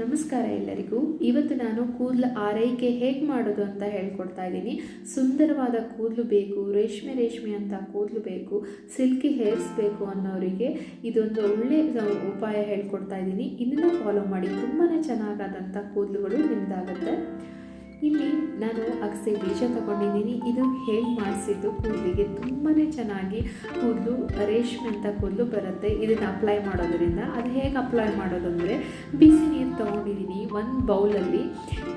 ನಮಸ್ಕಾರ ಎಲ್ಲರಿಗೂ. ಇವತ್ತು ನಾನು ಕೂದಲು ಆರೈಕೆ ಹೇಗೆ ಮಾಡೋದು ಅಂತ ಹೇಳ್ಕೊಡ್ತಾ ಇದ್ದೀನಿ. ಸುಂದರವಾದ ಕೂದಲು ಬೇಕು, ರೇಷ್ಮೆ ರೇಷ್ಮೆ ಅಂತ ಕೂದಲು ಬೇಕು, ಸಿಲ್ಕಿ ಹೇರ್ಸ್ ಬೇಕು ಅನ್ನೋರಿಗೆ ಇದೊಂದು ಒಳ್ಳೆ ಉಪಾಯ ಹೇಳ್ಕೊಡ್ತಾ ಇದ್ದೀನಿ. ಇದನ್ನು ಫಾಲೋ ಮಾಡಿ ತುಂಬಾ ಚೆನ್ನಾಗಾದಂಥ ಕೂದಲುಗಳು ನಿಮ್ದಾಗುತ್ತೆ. ಅಗಸೆ ಬೀಜ ತಗೊಂಡಿದ್ದೀನಿ. ಇದು ಹೇಗೆ ಮಾಡಿಸಿದ್ದು ಕೂದಲಿಗೆ ತುಂಬಾ ಚೆನ್ನಾಗಿ ಕೂದಲು, ರೇಷ್ಮೆ ಅಂತ ಕೂದಲು ಬರುತ್ತೆ. ಇದನ್ನು ಅಪ್ಲೈ ಮಾಡೋದರಿಂದ. ಅದು ಹೇಗೆ ಅಪ್ಲೈ ಮಾಡೋದು ಅಂದರೆ ಬಿಸಿ ನೀರು ತೊಗೊಂಡಿದ್ದೀನಿ ಒಂದು ಬೌಲಲ್ಲಿ.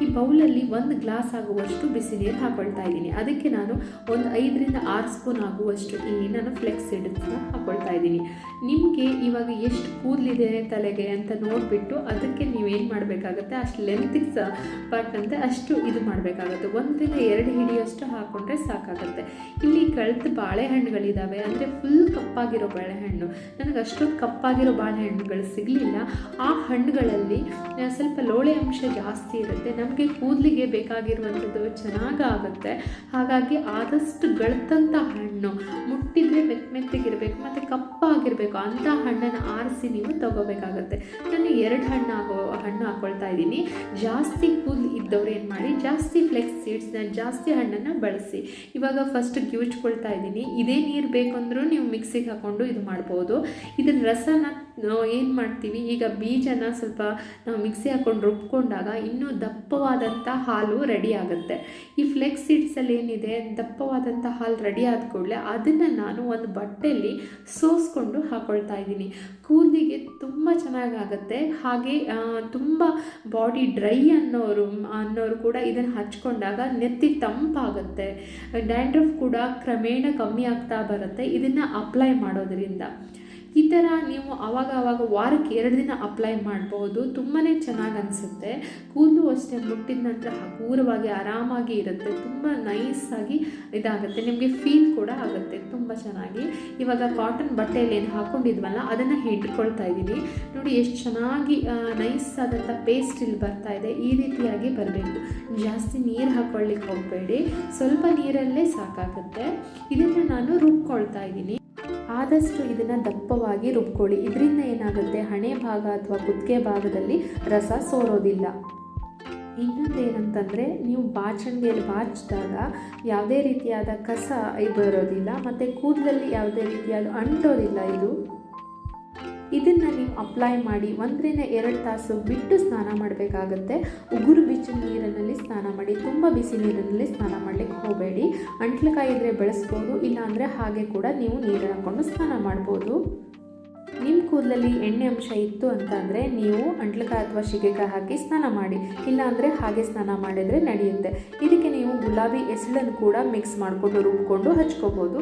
ಈ ಬೌಲಲ್ಲಿ ಒಂದು ಗ್ಲಾಸ್ ಆಗುವಷ್ಟು ಬಿಸಿ ನೀರು ಹಾಕೊಳ್ತಾ ಇದ್ದೀನಿ. ಅದಕ್ಕೆ ನಾನು ಒಂದು ಐದರಿಂದ ಆರು ಸ್ಪೂನ್ ಆಗುವಷ್ಟು ಇಲ್ಲಿ ನಾನು ಫ್ಲೆಕ್ಸ್ ಸೀಡ್ಸ್ನ ಹಾಕೊಳ್ತಾ ಇದ್ದೀನಿ. ನಿಮಗೆ ಇವಾಗ ಎಷ್ಟು ಕೂದಲಿದೆ ತಲೆಗೆ ಅಂತ ನೋಡಿಬಿಟ್ಟು ಅದಕ್ಕೆ ನೀವೇನು ಮಾಡಬೇಕಾಗುತ್ತೆ? ಅಷ್ಟು ಲೆಂತಿಗೆ ಪಾರ್ಟ್ ಪಟ್ಟಂತೆ ಅಷ್ಟು ಇದು ಮಾಡಬೇಕಾಗುತ್ತೆ. ಒಂದರಿಂದ ಎರಡು ಹಿಡಿಯಷ್ಟು ಹಾಕ್ಕೊಂಡ್ರೆ ಸಾಕಾಗುತ್ತೆ. ಇಲ್ಲಿ ಕಳೆದ ಬಾಳೆಹಣ್ಣುಗಳಿದ್ದಾವೆ ಅಂದರೆ ಫುಲ್ ಕಪ್ಪಾಗಿರೋ ಬಾಳೆಹಣ್ಣು. ನನಗೆ ಅಷ್ಟೊಂದು ಕಪ್ಪಾಗಿರೋ ಬಾಳೆಹಣ್ಣುಗಳು ಸಿಗಲಿಲ್ಲ. ಆ ಹಣ್ಣುಗಳಲ್ಲಿ ಸ್ವಲ್ಪ ಲೋಳೆ ಅಂಶ ಜಾಸ್ತಿ ಇರುತ್ತೆ. ನಮಗೆ ಕೂದಲಿಗೆ ಬೇಕಾಗಿರುವಂಥದ್ದು ಚೆನ್ನಾಗಾಗುತ್ತೆ ಹಾಗಾಗಿ ಆದಷ್ಟು ಗಳತಂಥ ಹಣ್ಣು, ಮುಟ್ಟಿದ್ರೆ ಮೆತ್ತ ಮೆತ್ತಗಿರಬೇಕು, ಮತ್ತು ಕಪ್ಪಾಗಿರಬೇಕು, ಅಂಥ ಹಣ್ಣನ್ನು ಆರಿಸಿ ನೀವು ತಗೋಬೇಕಾಗತ್ತೆ. ನಾನು ಎರಡು ಹಣ್ಣು ಆಗೋ, ಹಣ್ಣು ಹಾಕ್ಕೊಳ್ತಾ ಇದ್ದೀನಿ. ಜಾಸ್ತಿ ಇದ್ದವ್ರು ಏನು ಮಾಡಿ, ಜಾಸ್ತಿ ಫ್ಲೆಕ್ಸ್ ಸೀಡ್ಸ್ನ ಜಾಸ್ತಿ ಹಣ್ಣನ್ನು ಬಳಸಿ. ಇವಾಗ ಫಸ್ಟ್ ಗಿವಿಚ್ಕೊಳ್ತಾ ಇದ್ದೀನಿ. ಇದೇ ನೀರು ಬೇಕಂದ್ರೂ ನೀವು ಮಿಕ್ಸಿಗೆ ಹಾಕ್ಕೊಂಡು ಇದು ಮಾಡ್ಬೋದು. ಇದರ ರಸನ ನಾವು ಏನು ಮಾಡ್ತೀವಿ? ಈಗ ಬೀಜನ ಸ್ವಲ್ಪ ನಾವು ಮಿಕ್ಸಿ ಹಾಕ್ಕೊಂಡು ರುಬ್ಕೊಂಡಾಗ ಇನ್ನೂ ದಪ್ಪವಾದಂಥ ಹಾಲು ರೆಡಿ ಆಗುತ್ತೆ. ಈ ಫ್ಲೆಕ್ಸ್ ಸೀಡ್ಸಲ್ಲಿ ಏನಿದೆ? ದಪ್ಪವಾದಂಥ ಹಾಲು ರೆಡಿ ಆದ ಕೂಡಲೇ ಅದನ್ನು ನಾನು ಒಂದು ಬಟ್ಟೆಯಲ್ಲಿ ಸೋಸ್ಕೊಂಡು ಹಾಕೊಳ್ತಾ ಇದ್ದೀನಿ. ಕೂದಲಿಗೆ ತುಂಬ ಚೆನ್ನಾಗಾಗತ್ತೆ. ಹಾಗೆ ತುಂಬ ಬಾಡಿ ಡ್ರೈ ಅನ್ನೋರು ಅನ್ನೋರು ಕೂಡ ಇದನ್ನು ಹಚ್ಕೊಂಡಾಗ ನೆತ್ತಿ ತಂಪಾಗುತ್ತೆ. ಡ್ಯಾಂಡ್ರಫ್ ಕೂಡ ಕ್ರಮೇಣ ಕಮ್ಮಿ ಆಗ್ತಾ ಬರುತ್ತೆ. ಇದನ್ನು ಅಪ್ಲೈ ಮಾಡೋದ್ರಿಂದ. ಈ ಥರ ನೀವು ಆವಾಗ ಆವಾಗ ವಾರಕ್ಕೆ ಎರಡು ದಿನ ಅಪ್ಲೈ ಮಾಡ್ಬೋದು. ತುಂಬಾ ಚೆನ್ನಾಗಿ ಅನಿಸುತ್ತೆ. ಕೂದಲು ಅಷ್ಟೇ ಮುಟ್ಟಿದ ನಂತರ ಹಗೂರವಾಗಿ ಆರಾಮಾಗಿ ಇರುತ್ತೆ. ತುಂಬ ನೈಸಾಗಿ ಇದಾಗುತ್ತೆ. ನಿಮಗೆ ಫೀಲ್ ಕೂಡ ಆಗುತ್ತೆ. ತುಂಬ ಚೆನ್ನಾಗಿ. ಇವಾಗ ಕಾಟನ್ ಬಟ್ಟೆಯಲ್ಲಿ ಏನು ಹಾಕ್ಕೊಂಡಿದ್ವಲ್ಲ ಅದನ್ನು ಹಿಡ್ಕೊಳ್ತಾ ಇದ್ದೀನಿ. ನೋಡಿ ಎಷ್ಟು ಚೆನ್ನಾಗಿ ನೈಸ್ ಆದಂಥ ಪೇಸ್ಟ್ ಇಲ್ಲಿ ಬರ್ತಾ ಇದೆ. ಈ ರೀತಿಯಾಗಿ ಬರಬೇಕು. ಜಾಸ್ತಿ ನೀರು ಹಾಕ್ಕೊಳ್ಳಿಕ್ಕೆ ಹೋಗಬೇಡಿ. ಸ್ವಲ್ಪ ನೀರಲ್ಲೇ ಸಾಕಾಗುತ್ತೆ. ಇದನ್ನು ನಾನು ರುಬ್ಕೊಳ್ತಾ ಇದ್ದೀನಿ. ಆದಷ್ಟು ಇದನ್ನು ದಪ್ಪವಾಗಿ ರುಬ್ಕೊಳ್ಳಿ. ಇದರಿಂದ ಏನಾಗುತ್ತೆ? ಹಣೆ ಭಾಗ ಅಥವಾ ಕುತ್ತಿಗೆ ಭಾಗದಲ್ಲಿ ರಸ ಸೋರೋದಿಲ್ಲ. ಇನ್ನೊಂದು ಏನಂತಂದರೆ ನೀವು ಬಾಚಣಿಗೆಯಲ್ಲಿ ಬಾಚಿದಾಗ ಯಾವುದೇ ರೀತಿಯಾದ ಕಸ ಬರೋದಿಲ್ಲ. ಮತ್ತು ಕೂದಲಲ್ಲಿ ಯಾವುದೇ ರೀತಿಯಾದ ಅಂಟೋದಿಲ್ಲ ಇದು. ಇದನ್ನು ನೀವು ಅಪ್ಲೈ ಮಾಡಿ ಒಂದರಿಂದ ಎರಡು ತಾಸು ಬಿಟ್ಟು ಸ್ನಾನ ಮಾಡಬೇಕಾಗತ್ತೆ. ಉಗುರು ಬಿಚ್ಚು ನೀರಿನಲ್ಲಿ ಸ್ನಾನ ಮಾಡಿ, ತುಂಬ ಬಿಸಿ ನೀರಿನಲ್ಲಿ ಸ್ನಾನ ಮಾಡಲಿಕ್ಕೆ ಹೋಗಬೇಡಿ. ಅಂಟ್ಲಕಾಯಿ ಇದ್ದರೆ ಬೆಳೆಸ್ಬೋದು, ಇಲ್ಲಾಂದರೆ ಹಾಗೆ ಕೂಡ ನೀವು ನೀರನ್ನು ಹಾಕ್ಕೊಂಡು ಸ್ನಾನ ಮಾಡ್ಬೋದು. ನಿಮ್ಮ ಕೂದಲಲ್ಲಿ ಎಣ್ಣೆ ಅಂಶ ಇತ್ತು ಅಂತಂದರೆ ನೀವು ಅಂಟ್ಲಕಾಯಿ ಅಥವಾ ಶಿಗೆಕಾಯಿ ಹಾಕಿ ಸ್ನಾನ ಮಾಡಿ, ಇಲ್ಲಾಂದರೆ ಹಾಗೆ ಸ್ನಾನ ಮಾಡಿದರೆ ನಡೆಯುತ್ತೆ. ಇದಕ್ಕೆ ನೀವು ಗುಲಾಬಿ ಎಸಳನ್ನು ಕೂಡ ಮಿಕ್ಸ್ ಮಾಡಿಕೊಂಡು ರುಬ್ಕೊಂಡು ಹಚ್ಕೋಬೋದು.